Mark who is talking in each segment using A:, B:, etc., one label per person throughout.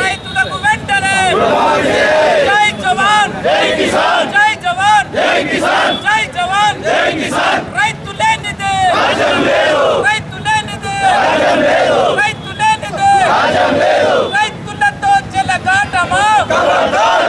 A: రైతులకు వెంటనే! జై జవాన్! జై కిసాన్ జై జవాన్! జై కిసాన్ జై జవాన్! జై కిసాన్ రైతు లేనిదే! రాజ్యం లేదు రైతు లేనిదే! రాజ్యం లేదు రైతు లేనిదే! రాజ్యం లేదు రైతులతో చెలగాటమా ఖబర్దార్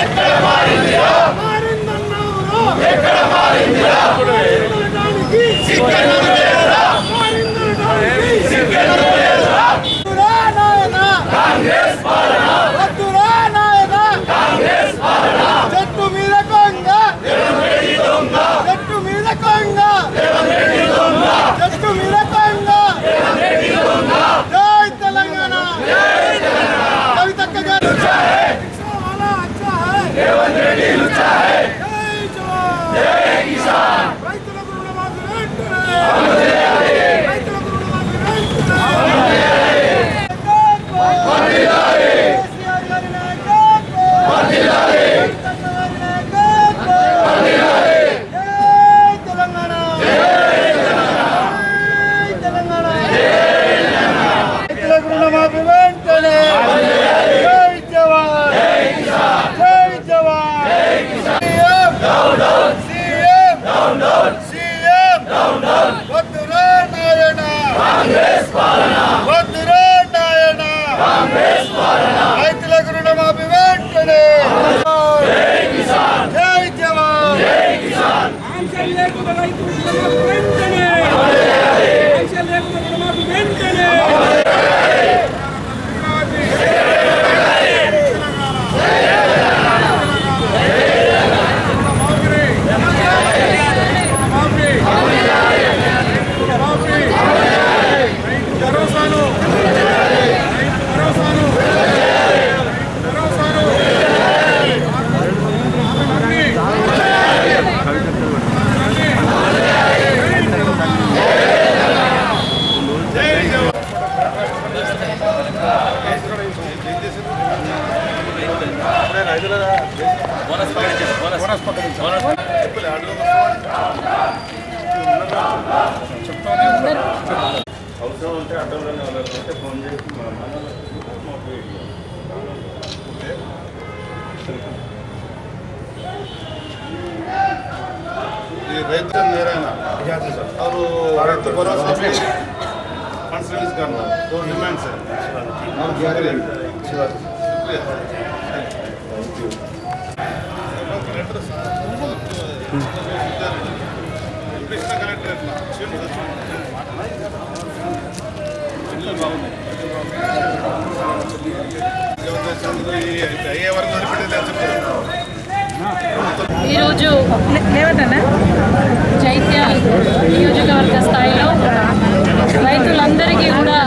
B: ఎక్కడ మారిందిరా ఎక్కడ మారిందిరా
A: I'm బోనస్ పక్కన
C: బోనస్ బోనస్ పక్కన బోనస్ చెప్తానే
D: అవసరం ఉంటే
C: ಅವರು ರೈತ ಭರೋಸಾ ಫಂಡ್ಸ್ ರಿಲೀಸ್ करना
A: ఈరోజు జైత్యాల్ నియోజకవర్గ స్థాయిలో రైతులందరికీ కూడా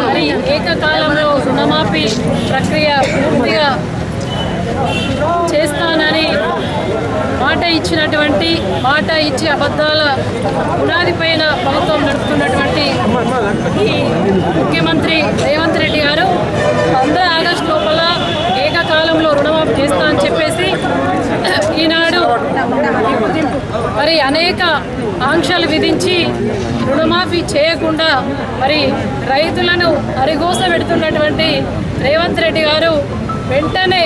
A: మరి ఏకకాలంలో రుణమాఫీ ప్రక్రియ పూర్తిగా చేస్తానని మాట ఇచ్చినటువంటి మాట ఇచ్చి అబద్ధాల పునాది పైన ప్రభుత్వం నడుపుతున్నటువంటి ఈ ముఖ్యమంత్రి రేవంత్ రెడ్డి గారు పంద్ర ఆగస్టు లోపల ఏకకాలంలో రుణమాఫీ చేస్తా అని చెప్పేసి ఈనాడు మరి అనేక ఆంక్షలు విధించి రుణమాఫీ చేయకుండా మరి రైతులను అరిగోస పెడుతున్నటువంటి రేవంత్ రెడ్డి గారు వెంటనే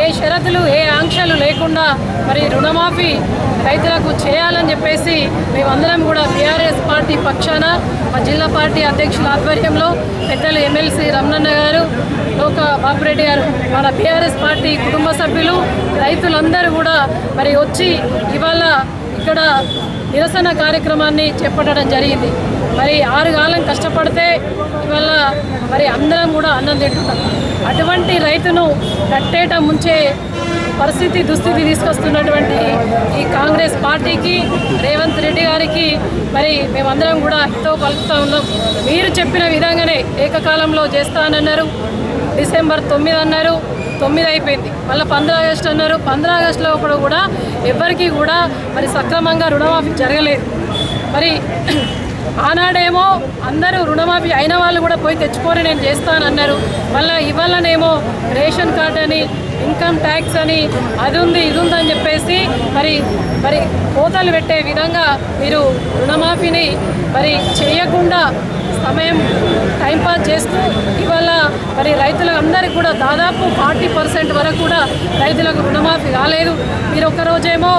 A: ఏ షరతులు ఏ ఆంక్షలు లేకుండా మరి రుణమాఫీ రైతులకు చేయాలని చెప్పేసి మేమందరం కూడా బీఆర్ఎస్ పార్టీ పక్షాన మా జిల్లా పార్టీ అధ్యక్షుల ఆధ్వర్యంలో పెద్దలు ఎమ్మెల్సీ రమణన్న గారు లోక బాపురెడ్డి గారు మన బీఆర్ఎస్ పార్టీ కుటుంబ సభ్యులు రైతులందరూ కూడా మరి వచ్చి ఇవాళ ఇక్కడ నిరసన కార్యక్రమాన్ని చేపట్టడం జరిగింది. మరి ఆరు కాలం కష్టపడితే ఇవాళ మరి అందరం కూడా అన్నం తింటున్నాం. అటువంటి రైతును కట్టేట ముంచే పరిస్థితి దుస్థితి తీసుకొస్తున్నటువంటి ఈ కాంగ్రెస్ పార్టీకి రేవంత్ రెడ్డి గారికి మరి మేమందరం కూడా హితో పలుకుతూ ఉన్నాం. మీరు చెప్పిన విధంగానే ఏకకాలంలో చేస్తానన్నారు. డిసెంబర్ తొమ్మిది అన్నారు. తొమ్మిది అయిపోయింది. మళ్ళీ పంద్రా ఆగస్టు అన్నారు. పంద్రా ఆగస్టులో కూడా కూడా ఎవరికి కూడా మరి సక్రమంగా రుణమాఫీ జరగలేదు. మరి ఆనాడేమో అందరూ రుణమాఫీ అయిన వాళ్ళు కూడా పోయి తెచ్చుకొని నేను చేస్తానన్నారు. మళ్ళీ ఇవాళనేమో రేషన్ కార్డ్ అని ఇన్కమ్ ట్యాక్స్ అని అది ఉంది ఇది ఉందని చెప్పేసి మరి మరి కోతలు పెట్టే విధంగా మీరు రుణమాఫీని మరి చేయకుండా సమయం టైంపాస్ చేస్తూ ఇవాళ మరి రైతులందరికీ అందరికీ కూడా దాదాపు ఫార్టీ పర్సెంట్ వరకు కూడా రైతులకు రుణమాఫీ కాలేదు. మీరు ఒక్కరోజేమో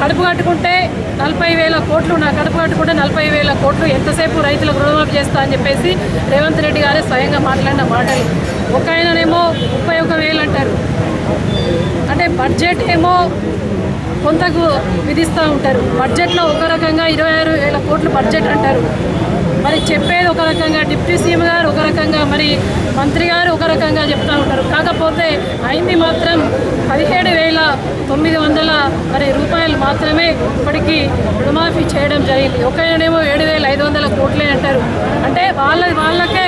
A: కడుపు కట్టుకుంటే నలభై వేల కోట్లు నా కడుపు కట్టుకుంటే నలభై వేల కోట్లు ఎంతసేపు రైతులకు రుణమాఫీ చేస్తా అని చెప్పేసి రేవంత్ రెడ్డి గారే స్వయంగా మాట్లాడిన మాటలు. ఒక ఆయననేమో ముప్పై ఒక వేలు అంటారు. అంటే బడ్జెట్ ఏమో కొంతకు విధిస్తూ ఉంటారు. బడ్జెట్లో ఒక రకంగా ఇరవై ఆరు వేల కోట్లు బడ్జెట్ అంటారు. మరి చెప్పేది ఒక రకంగా డిప్యూటీ సీఎం గారు ఒక రకంగా మరి మంత్రి గారు ఒక రకంగా చెప్తూ ఉంటారు. కాకపోతే అయింది మాత్రం పదిహేడు వేల తొమ్మిది వందల మరి రూపాయలు మాత్రమే ఇప్పటికీ రుణమాఫీ చేయడం జరిగింది. ఒకనేమో ఏడు వేల ఐదు వందల కోట్లే అంటారు. అంటే వాళ్ళ వాళ్ళకే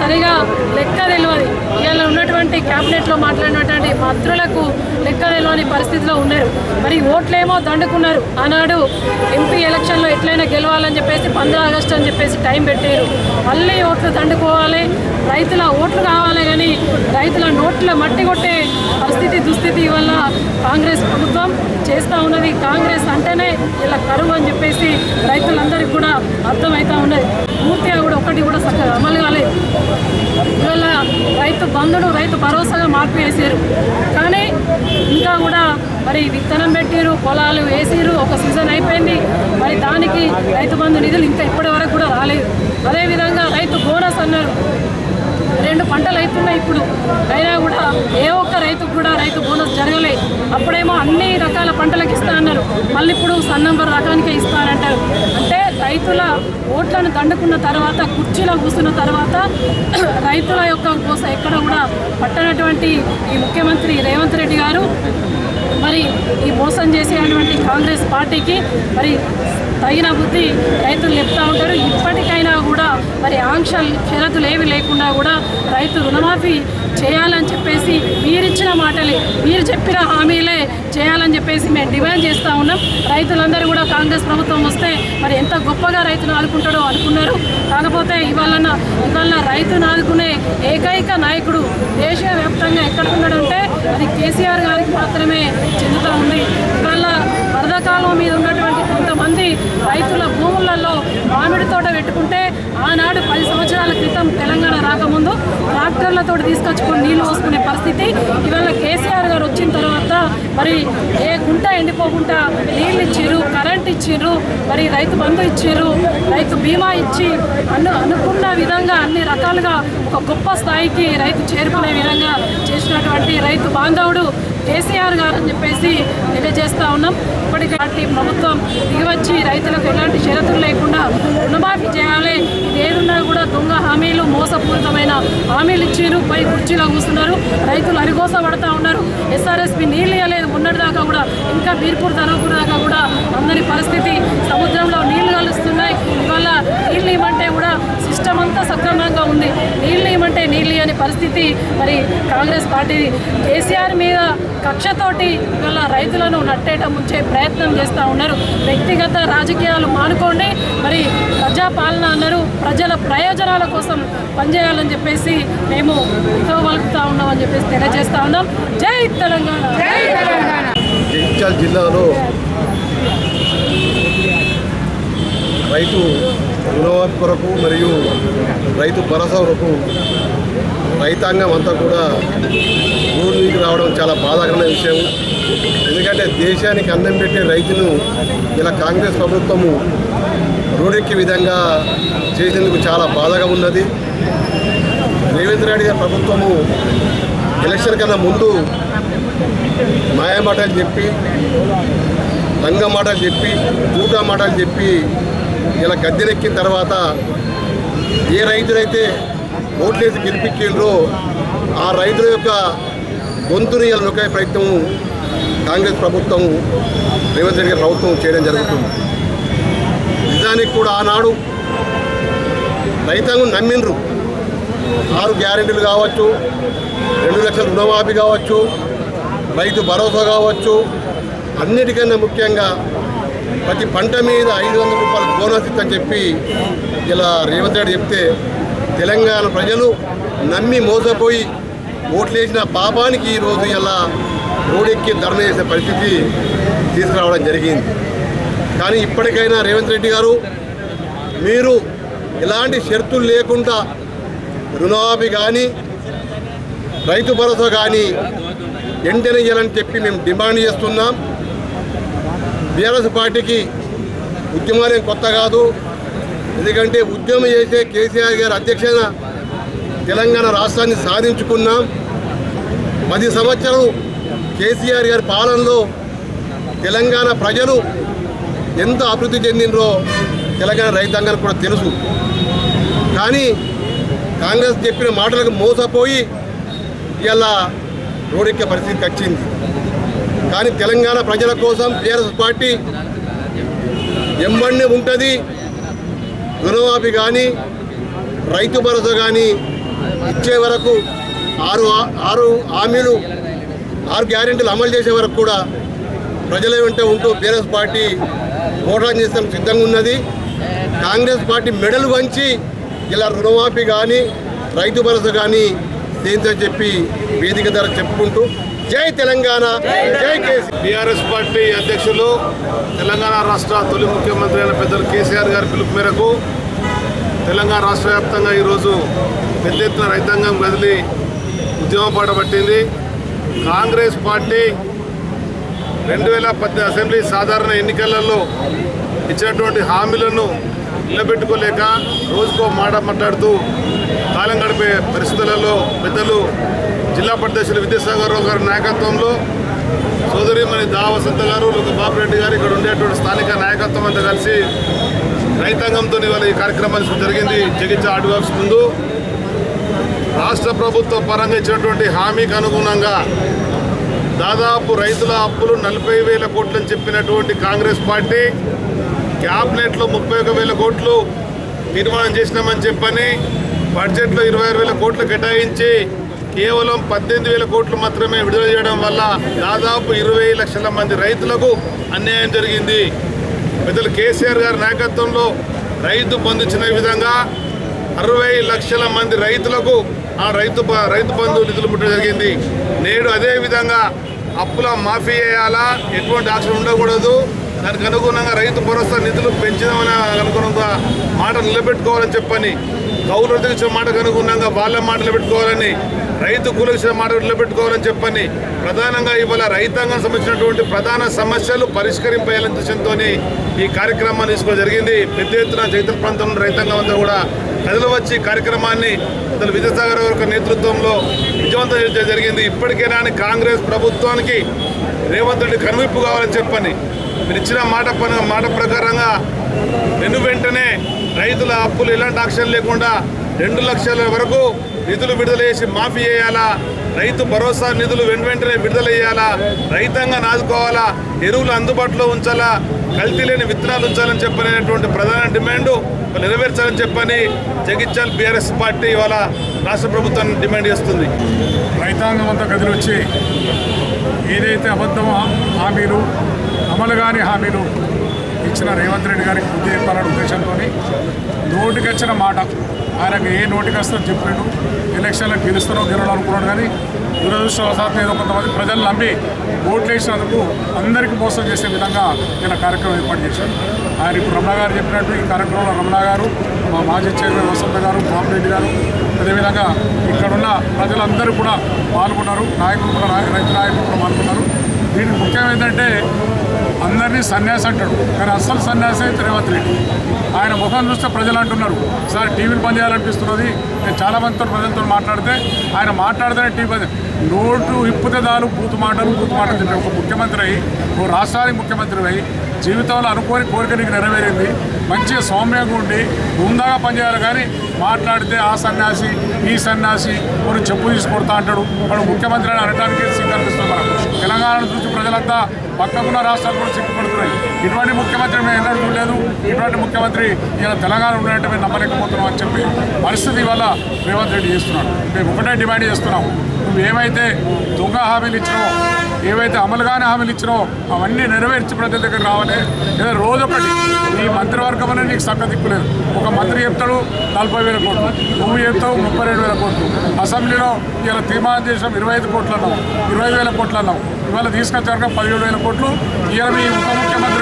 A: సరిగా లెక్క తెలియదు ఇవాళ ఉన్నటువంటి క్యాబినెట్లో మాట్లాడినటువంటి మంత్రులకు లెక్కలేని పరిస్థితిలో ఉన్నారు. మరి ఓట్లేమో దండుకున్నారు. ఆనాడు ఎంపీ ఎలక్షన్లో ఎట్లయినా గెలవాలని చెప్పేసి పంద్రా ఆగస్టు అని చెప్పేసి టైం పెట్టారు. మళ్ళీ ఓట్లు దండుకోవాలి. రైతుల ఓట్లు కావాలి కానీ రైతుల నోట్ల మట్టి కొట్టే పరిస్థితి దుస్థితి వల్ల కాంగ్రెస్ ప్రభుత్వం చేస్తూ ఉన్నది. కాంగ్రెస్ అంటేనే ఇలా కరువు అని చెప్పేసి రైతులందరికీ కూడా అర్థమవుతూ ఉన్నది. పూర్తిగా కూడా ఒకటి కూడా చక్కగా అమలు కాలేదు. ఇవాళ రైతు బంధును రైతు భరోసాగా మార్పివేశారు. కానీ ఇంకా కూడా మరి విత్తనం పెట్టారు పొలాలు వేసిరు ఒక సీజన్ అయిపోయింది. మరి దానికి రైతు బంధు నిధులు ఇంకా ఇప్పటి వరకు కూడా రాలేదు. అదేవిధంగా రైతు బోనస్ పంటలు అవుతున్నాయి ఇప్పుడు. అయినా కూడా ఏ ఒక్క రైతుకు కూడా రైతు బోనస్ జరగలే. అప్పుడేమో అన్ని రకాల పంటలకు ఇస్తా అన్నారు. మళ్ళీ ఇప్పుడు సన్నంబర్ రకానికే ఇస్తానంటారు అంటే రైతుల ఓట్లను దండుకున్న తర్వాత కుర్చీలో కూర్చున్న తర్వాత రైతుల యొక్క కోసం ఎక్కడ కూడా పట్టనటువంటి ఈ ముఖ్యమంత్రి రేవంత్ రెడ్డి గారు మరి ఈ మోసం చేసేటువంటి కాంగ్రెస్ పార్టీకి మరి తగిన బుద్ధి రైతులు చెప్తూ ఉంటారు. ఇప్పటికైనా కూడా మరి ఆంక్షలు షరతులు ఏవి లేకుండా కూడా రైతు రుణమాఫీ చేయాలని చెప్పేసి మీరిచ్చిన మాటలే మీరు చెప్పిన హామీలే చేయాలని చెప్పేసి మేము డిమాండ్ చేస్తూ ఉన్నాం. రైతులందరూ కూడా కాంగ్రెస్ ప్రభుత్వం వస్తే మరి ఎంత గొప్పగా రైతును ఆదుకుంటాడో అనుకున్నారు. కాకపోతే ఇవాళ ఇవాళ రైతును ఆదుకునే ఏకైక నాయకుడు దేశవ్యాప్తంగా ఎక్కడ ఉన్నాడంటే అది కేసీఆర్ గారికి మాత్రమే చెందుతూ ఉంది. వరదకాలం మీద ఉన్నటువంటి కొంతమంది రైతుల భూములలో మామిడి తోట పెట్టుకుంటే ఆనాడు పది సంవత్సరాల క్రితం తెలంగాణ రాకముందు ట్రాక్టర్లతో తీసుకొచ్చుకొని నీళ్ళు పోసుకునే పరిస్థితి. ఇవాళ కేసీఆర్ గారు వచ్చిన తర్వాత మరి ఏ గుంట ఎండిపోకుండా నీళ్ళు ఇచ్చిర్రు కరెంట్ ఇచ్చిర్రు మరి రైతు బంధు ఇచ్చిర్రు రైతు బీమా ఇచ్చి అను అనుకున్న విధంగా అన్ని రకాలుగా ఒక గొప్ప స్థాయికి రైతు చేరుకునే విధంగా చేసినటువంటి రైతు బాంధవుడు కేసీఆర్ గారు అని చెప్పేసి తెలియజేస్తా ఉన్నాం. ఇప్పటికీ కాబట్టి ప్రభుత్వం దిగివచ్చి రైతులకు ఎలాంటి షరతులు లేకుండా రుణమాఫీ చేయాలి. ఏదున్నా కూడా దొంగ హామీలు మోసపూరితమైన హామీలు ఇచ్చారు పై కుర్చీలో కూర్చున్నారు. రైతులు అరిగోస పడతా ఉన్నారు ఎస్ఆర్ఎస్పి నీళ్ళు ఇవ్వలేదు మొన్నటిదాకా కూడా ఇంకా బీర్పూర్ తనూపూర్ దాకా కూడా అందరి పరిస్థితి సముద్రంలో నీళ్ళు కలుస్తున్నాయి. ఇవాళ నీళ్ళు ఇవ్వమంటే కూడా సిస్టమ్ అంతా సక్రమంగా ఉంది. నీళ్ళు ఇవ్వమంటే నీళ్ళు అనే పరిస్థితి మరి కాంగ్రెస్ పార్టీ కేసీఆర్ మీద కక్షతోటి ఇవాళ రైతులను నట్టేట ముంచే ప్రయత్నం చేస్తూ ఉన్నారు. వ్యక్తిగత రాజకీయాలు మానుకోండి. మరి ప్రజాపాలన అన్నారు ప్రజల ప్రయోజనాల కోసం పనిచేయాలని చెప్పేసి మేము హితవు పలుకుతా ఉన్నామని చెప్పేసి తెలియజేస్తా ఉన్నాం. జై తెలంగాణ! జై తెలంగాణ!
E: జగిత్యాల జిల్లాలో రైతు రుణమాఫీ కొరకు మరియు రైతు భరోసా కొరకు రైతాంగం అంతా కూడా ఊరికి రావడం చాలా బాధాకరమైన విషయం. ఎందుకంటే దేశానికి అన్నం పెట్టే రైతును ఇలా కాంగ్రెస్ ప్రభుత్వము రోడెక్కే విధంగా చేసేందుకు చాలా బాధగా ఉన్నది. రేవంత్ రెడ్డి గారి ప్రభుత్వము ఎలక్షన్ కన్నా ముందు మాయమాటలు చెప్పి రంగ మాటలు చెప్పి తూట మాటలు చెప్పి ఇలా గద్దెనెక్కిన తర్వాత ఏ రైతులైతే ఓట్లేసి గెలిపించిండ్రో ఆ రైతుల యొక్క గొంతుని ఇలా నొక్కే ప్రయత్నం కాంగ్రెస్ ప్రభుత్వం రేవంత్ రెడ్డి ప్రభుత్వం చేయడం జరుగుతుంది. నిజానికి కూడా ఆనాడు రైతాంగం నమ్మిండ్రు. ఆరు గ్యారెంటీలు కావచ్చు రెండు లక్షల రుణమాఫీ కావచ్చు రైతు భరోసా కావచ్చు అన్నిటికన్నా ముఖ్యంగా ప్రతి పంట మీద ఐదు వందల రూపాయలు బోనస్ ఇస్తని చెప్పి ఇలా రేవంత్ రెడ్డి చెప్తే తెలంగాణ ప్రజలు నమ్మి మోసపోయి ఓట్లేసిన పాపానికి ఈరోజు ఇలా రోడెక్కి ధర్నా చేసే పరిస్థితి తీసుకురావడం జరిగింది. కానీ ఇప్పటికైనా రేవంత్ రెడ్డి గారు మీరు ఎలాంటి షరతులు లేకుండా రుణమాఫీ కానీ రైతు భరోసా కానీ వెంటనే చేయాలని చెప్పి మేము డిమాండ్ చేస్తున్నాం. బీఆర్ఎస్ పార్టీకి ఉద్యమాలేం కొత్త కాదు. ఎందుకంటే ఉద్యమం చేసే కేసీఆర్ గారి అధ్యక్షన తెలంగాణ రాష్ట్రాన్ని సాధించుకున్నాం. పది సంవత్సరాలు కేసీఆర్ గారి పాలనలో తెలంగాణ ప్రజలు ఎంత అభివృద్ధి చెందినరో తెలంగాణ రైతాంగానికి కూడా తెలుసు. కానీ కాంగ్రెస్ చెప్పిన మాటలకు మోసపోయి ఇలా రోడెక్కే పరిస్థితికి వచ్చింది. కానీ తెలంగాణ ప్రజల కోసం టీఆర్ఎస్ పార్టీ ఎంబడినే ఉంటుంది. రుణమాఫీ కానీ రైతు భరోసా కానీ ఇచ్చే వరకు ఆరు ఆరు హామీలు ఆరు గ్యారెంటీలు అమలు చేసే వరకు కూడా ప్రజల వెంట ఉంటూ బీఆర్ఎస్ పార్టీ పోరాటం చేస్తాం సిద్ధంగా ఉన్నది. కాంగ్రెస్ పార్టీ మెడలు వంచి ఇలా రుణమాఫీ కానీ రైతు భరోసా కానీ దేంతో చెప్పి వేదిక ధర చెప్పుకుంటూ జై తెలంగాణ జై కేసీ.
C: బీఆర్ఎస్ పార్టీ అధ్యక్షులు తెలంగాణ రాష్ట్ర తొలి ముఖ్యమంత్రి అయిన పెద్దలు కేసీఆర్ గారి పిలుపు మేరకు తెలంగాణ రాష్ట్ర వ్యాప్తంగా ఈరోజు పెద్ద ఎత్తున రైతాంగం కదిలి ఉద్యమం పాట పట్టింది. కాంగ్రెస్ పార్టీ రెండు వేల పద్దెనిమిది అసెంబ్లీ సాధారణ ఎన్నికలలో ఇచ్చినటువంటి హామీలను నిలబెట్టుకోలేక రోజుకో మాట మాట్లాడుతూ కాలం గడిపే పరిస్థితులలో పెద్దలు జిల్లా పరిదర్శులు విద్యాసాగర్ రావు గారి నాయకత్వంలో సోదరిమణి దా వసంత గారు ఒక బాబురెడ్డి గారు ఇక్కడ ఉండేటువంటి స్థానిక నాయకత్వం అంతా కలిసి రైతాంగంతో ఇవాళ ఈ కార్యక్రమాన్ని జరిగింది. జగిత్య ఆర్డీ ఆఫీస్ ముందు రాష్ట్ర ప్రభుత్వ పరంగా ఇచ్చినటువంటి హామీకి అనుగుణంగా దాదాపు రైతుల అప్పులు నలభై వేల కోట్లని చెప్పినటువంటి కాంగ్రెస్ పార్టీ క్యాబినెట్లో ముప్పై ఒక వేల కోట్లు తీర్మానం చేసినామని చెప్పని బడ్జెట్లో ఇరవై ఆరు వేల కోట్లు కేటాయించి కేవలం పద్దెనిమిది వేల కోట్లు మాత్రమే విడుదల చేయడం వల్ల దాదాపు ఇరవై లక్షల మంది రైతులకు అన్యాయం జరిగింది. పెద్దలు కేసీఆర్ గారి నాయకత్వంలో రైతు పొందించిన విధంగా అరవై లక్షల మంది రైతులకు ఆ రైతు రైతు బంధు నిధులు పుట్టడం జరిగింది. నేడు అదే విధంగా అప్పుల మాఫీ చేయాలా ఎటువంటి ఆశలు ఉండకూడదు. దానికి అనుగుణంగా రైతు భరోసా నిధులు పెంచుదామని అనుగుణంగా మాట నిలబెట్టుకోవాలని చెప్పని కౌలు రైతులకు ఇచ్చిన మాటకు అనుగుణంగా వాళ్ళ మాట నిలబెట్టుకోవాలని రైతు కూలకు ఇచ్చిన మాట నిలబెట్టుకోవాలని చెప్పని ప్రధానంగా ఇవాళ రైతాంగం సంబంధించినటువంటి ప్రధాన సమస్యలు పరిష్కరింపేయాలని ఉద్దేశంతో ఈ కార్యక్రమాన్ని తీసుకోవడం జరిగింది. పెద్ద ఎత్తున జైతల ప్రాంతంలో రైతాంగం అంతా కూడా కథలు వచ్చి కార్యక్రమాన్ని అసలు విద్యాసాగర్ యొక్క నేతృత్వంలో విజయవంతం జరిగింది. ఇప్పటికైనా కాంగ్రెస్ ప్రభుత్వానికి రేవంత్ రెడ్డి కనువిప్పు కావాలని చెప్పని. మీరు ఇచ్చిన మాట మాట ప్రకారంగా వెను వెంటనే రైతుల అప్పులు ఎలాంటి ఆక్షన్ లేకుండా రెండు లక్షల వరకు నిధులు విడుదల చేసి మాఫీ చేయాలా? రైతు భరోసా నిధులు వెను వెంటనే విడుదల చేయాలా? రైతాంగాన్ని ఆదుకోవాలా? ఎరువులు అందుబాటులో ఉంచాలా? కల్తీ లేని విత్తనాలు ఉంచాలని చెప్పనేటువంటి ప్రధాన డిమాండ్ నెరవేర్చాలని చెప్పని జగిత్యాల బీఆర్ఎస్ పార్టీ ఇవాళ రాష్ట్ర ప్రభుత్వాన్ని డిమాండ్ చేస్తుంది.
F: రైతాంగం అంతా కదిలొచ్చి ఏదైతే అబద్ధం హామీలు అమలు కాని హామీలు ఇచ్చిన రేవంత్ రెడ్డి గారికి బుద్ధి చెప్పాలనే ఉద్దేశంతో నోటికొచ్చిన మాట ఆయనకు ఏ నోటికి వస్తుందో చెప్పిండు ఎలక్షన్లో గెలుస్తారో గెలవడం అనుకున్నాడు కానీ దురదృష్టవశాత్తు ఏదో కొంతమంది ప్రజలు నమ్మి ఓట్లు వేసినందుకు అందరికీ మోసం చేసే విధంగా ఇలా కార్యక్రమం ఏర్పాటు చేశారు ఆయన ఇప్పుడు రమణ గారు చెప్పినట్టు ఈ కార్యక్రమంలో రమణ గారు మా మాజీ చైర్మన్ వసంత గారు బాబురెడ్డి గారు అదేవిధంగా ఇక్కడున్న ప్రజలందరూ కూడా పాల్గొన్నారు. నాయకులు కూడా రైతు నాయకులు కూడా పాల్గొన్నారు. దీనికి ముఖ్యం ఏంటంటే అందరినీ సన్యాసి అంటాడు. కానీ అస్సలు సన్యాసి అయితే రేవంత్ రెడ్డి. ఆయన ముఖం చూస్తే ప్రజలు అంటున్నారు సార్ టీవీలు బంద్ చేయాలనిపిస్తున్నది. నేను చాలా మందితో ప్రజలతో మాట్లాడితే ఆయన మాట్లాడితేనే టీవీ బంద్ నోటు ఇప్పుతే బూతు మాటలు బూతు మాటలు చెప్పి ఒక ముఖ్యమంత్రి అయ్యి ఓ రాష్ట్రానికి ముఖ్యమంత్రి అయ్యి జీవితంలో అనుకోని కోరిక నీకు నెరవేరింది. మంచిగా సౌమ్యంగా ఉండి హుందాగా పనిచేయాలి కానీ మాట్లాడితే ఆ సన్యాసి ఈ సన్యాసి కొన్ని చెప్పు తీసుకొడతా అంటాడు. వాడు ముఖ్యమంత్రి అని అనడానికి సిగ్గనిపిస్తుంది మనకు తెలంగాణను చూసి ప్రజలంతా పక్కకున్న రాష్ట్రాలు కూడా సిగ్గుపడుతున్నాయి. ఇటువంటి ముఖ్యమంత్రి మేము ఎన్నడూ చూడలేదు. ఉన్నటువంటి ముఖ్యమంత్రి ఇలా తెలంగాణ ఉన్నట్టు మేము నమ్మలేకపోతున్నాం అని చెప్పి పరిస్థితి వల్ల రేవంత్ రెడ్డి చేస్తున్నాడు. మేము ఒకటే డిమాండ్ చేస్తున్నాం. నువ్వు ఏమైతే దొంగ హామీలు ఇచ్చినో ఏవైతే అమలు కాని హామీలు ఇచ్చినో అవన్నీ నెరవేర్చి ప్రజల దగ్గర రావాలి. లేదా రోజు ఒకటి ఈ మంత్రివర్గం అనేది నీకు సక్క దిక్కులేదు ఒక మంత్రి చెప్తాడు నలభై వేల కోట్లు. నువ్వు చెప్తావు ముప్పై రెండు వేల కోట్లు. అసెంబ్లీలో ఇలా తీర్మానం చేసాం ఇరవై ఐదు కోట్లు అన్నావు. ఇరవై వేల కోట్లు అన్నావు. ఇవాళ తీసుకొచ్చారు పదిహేడు వేల కోట్లు. ఇవాళ మీ ఉప ముఖ్యమంత్రి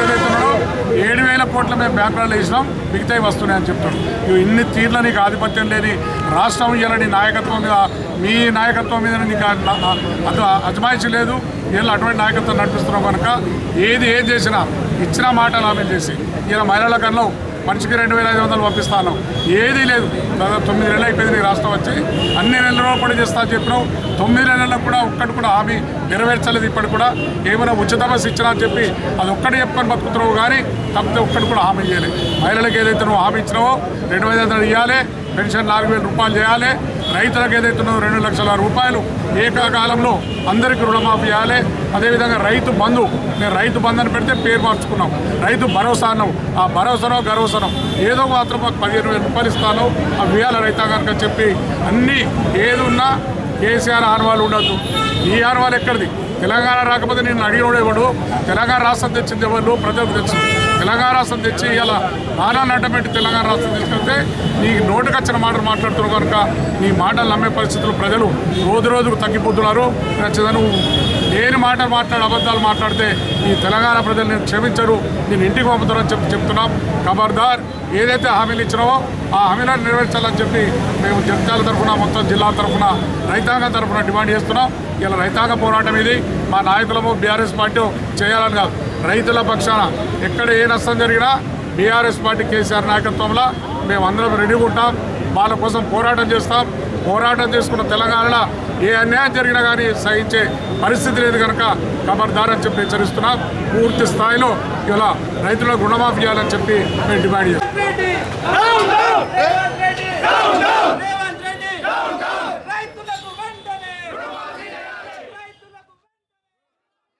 F: ఏడు వేల కోట్ల మేము బ్యాంకులలో వేసినాం. మిగతాయి వస్తున్నాయని చెప్తాడు ఇవి ఇన్ని తీర్ల నీకు ఆధిపత్యం లేని రాష్ట్రం ఇవాళ నీ నాయకత్వం మీద మీ నాయకత్వం మీద నీకు అజమాయించలేదు అజమాయిషి లేదు. వీళ్ళు అటువంటి నాయకత్వం నడిపిస్తున్నాం కనుక ఏది ఏది చేసినా ఇచ్చిన మాటలు ఆమె చేసి ఇలా మహిళల కన్నా మనిషికి రెండు వేల ఐదు వందలు పంపిస్తాను. ఏదీ లేదు. దాదాపు తొమ్మిది నెలలు అయిపోయింది నీకు రాష్ట్రం వచ్చి. అన్ని నెలలో కూడా చేస్తా అని చెప్పినావు. తొమ్మిది నెలలకు కూడా ఒక్కటి కూడా హామీ నెరవేర్చలేదు ఇప్పటికి కూడా. ఏమైనా ఉచిత బస్సు ఇచ్చినా అని చెప్పి అది ఒక్కటి చెప్పుకొని బతుకుతున్నావు కానీ తప్పితే ఒక్కటి కూడా హామీ ఇవ్వలేదు మహిళలకు ఏదైతే నువ్వు హామీ ఇచ్చినావో రెండు వేల ఐదు వందలు ఇవ్వాలి పెన్షన్ నాలుగు వేల రూపాయలు చేయాలి. రైతులకు ఏదైతే ఉన్నదో రెండు లక్షల రూపాయలు ఏకకాలంలో అందరికీ రుణమాఫీ చేయాలి అదేవిధంగా రైతు బంధు నేను రైతు బంధు అని పెడితే పేరు మార్చుకున్నాం. రైతు భరోసా అన్నాం ఆ భరోసానో గరోసనం ఏదో మాత్రం మాకు పదిహేను వేల రూపాయలు ఇస్తాను. అవి ఇవ్వాలి రైతాంగానికి చెప్పి అన్నీ ఏది ఉన్నా కేసీఆర్ ఆనవాళ్ళు ఉండద్దు. ఈ ఆనవాళ్ళు ఎక్కడిది? తెలంగాణ రాకపోతే నేను అడిగినోడు ఎవడు? తెలంగాణ రాష్ట్రం తెచ్చింది ఎవరు? ప్రజలకు తెచ్చింది. తెలంగాణ రాష్ట్రం తెచ్చి ఇలా నానా పెట్టి తెలంగాణ రాష్ట్రం తీసుకెళ్తే నీ నోటుకు వచ్చిన మాటలు మాట్లాడుతున్నారు కనుక నీ మాటలు నమ్మే పరిస్థితులు ప్రజలు రోజు రోజుకు తగ్గిపోతున్నారు. నచ్చదా నువ్వు లేని మాటలు మాట్లాడి అబద్ధాలు మాట్లాడితే ఈ తెలంగాణ ప్రజలు నేను క్షమించరు. నేను ఇంటికి పంపుతారని చెప్పి చెప్తున్నాం. ఖబర్దార్ ఏదైతే హామీలు ఇచ్చినావో ఆ హామీలను నెరవేర్చాలని చెప్పి మేము జగిత్యాల తరఫున మొత్తం జిల్లా తరఫున రైతాంగం తరఫున డిమాండ్ చేస్తున్నాం. ఇలా రైతాంగ పోరాటం ఇది. మా నాయకులము బీఆర్ఎస్ పార్టీ చేయాలని కాదు. రైతుల పక్షాన ఎక్కడ ఏ నష్టం జరిగినా బీఆర్ఎస్ పార్టీ కేసీఆర్ నాయకత్వంలో మేము అందరం రెడీగా ఉంటాం వాళ్ళ కోసం పోరాటం చేస్తాం పోరాటం చేసుకున్న తెలంగాణలో ఏ అన్యాయం జరిగినా కానీ సహించే పరిస్థితి లేదు కనుక ఖబర్దారని అని చెప్పి హెచ్చరిస్తున్నాం పూర్తి స్థాయిలో ఇలా రైతులకు రుణమాఫీ చేయాలని చెప్పి మేము డిమాండ్ చేస్తాం